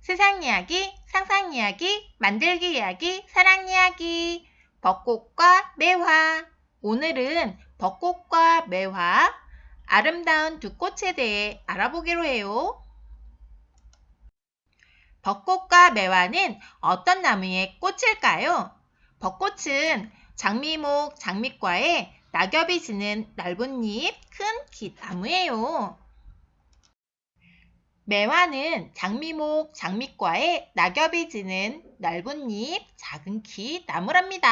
세상 이야기, 상상 이야기, 만들기 이야기, 사랑 이야기. 벚꽃과 매화. 오늘은 벚꽃과 매화, 아름다운 두 꽃에 대해 알아보기로 해요. 벚꽃과 매화는 어떤 나무의 꽃일까요? 벚꽃은 장미목, 장미과에 낙엽이 지는 넓은 잎, 큰 기나무예요. 매화는 장미목, 장미과에 낙엽이 지는 넓은 잎, 작은 키 나무랍니다.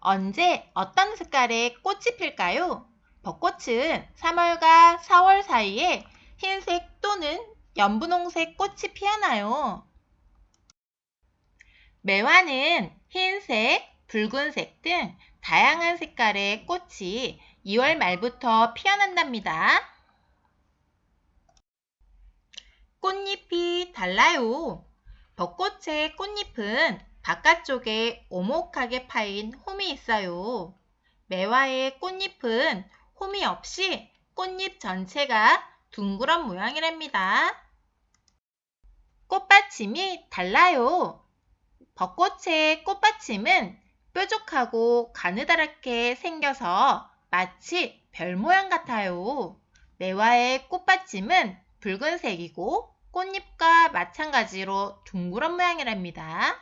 언제 어떤 색깔의 꽃이 필까요? 벚꽃은 3월과 4월 사이에 흰색 또는 연분홍색 꽃이 피어나요. 매화는 흰색, 붉은색 등 다양한 색깔의 꽃이 2월 말부터 피어난답니다. 꽃잎이 달라요. 벚꽃의 꽃잎은 바깥쪽에 오목하게 파인 홈이 있어요. 매화의 꽃잎은 홈이 없이 꽃잎 전체가 둥그런 모양이랍니다. 꽃받침이 달라요. 벚꽃의 꽃받침은 뾰족하고 가느다랗게 생겨서 마치 별 모양 같아요. 매화의 꽃받침은 붉은색이고 꽃잎과 마찬가지로 둥그런 모양이랍니다.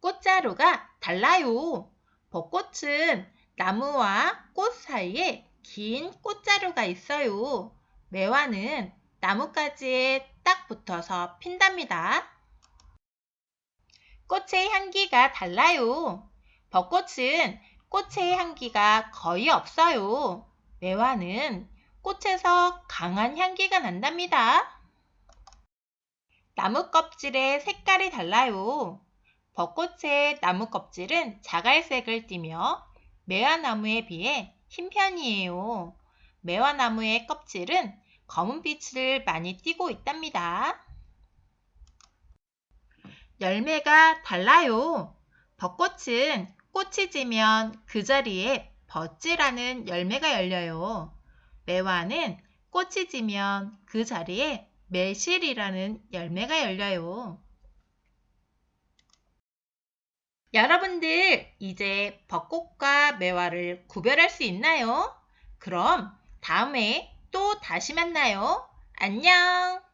꽃자루가 달라요. 벚꽃은 나무와 꽃 사이에 긴 꽃자루가 있어요. 매화는 나뭇가지에 딱 붙어서 핀답니다. 꽃의 향기가 달라요. 벚꽃은 꽃의 향기가 거의 없어요. 매화는 꽃에서 강한 향기가 난답니다. 나무 껍질의 색깔이 달라요. 벚꽃의 나무 껍질은 자갈색을 띠며 매화나무에 비해 흰 편이에요. 매화나무의 껍질은 검은 빛을 많이 띠고 있답니다. 열매가 달라요. 벚꽃은 꽃이 지면 그 자리에 버찌라는 열매가 열려요. 매화는 꽃이 지면 그 자리에 매실이라는 열매가 열려요. 여러분들, 이제 벚꽃과 매화를 구별할 수 있나요? 그럼 다음에 또 다시 만나요. 안녕!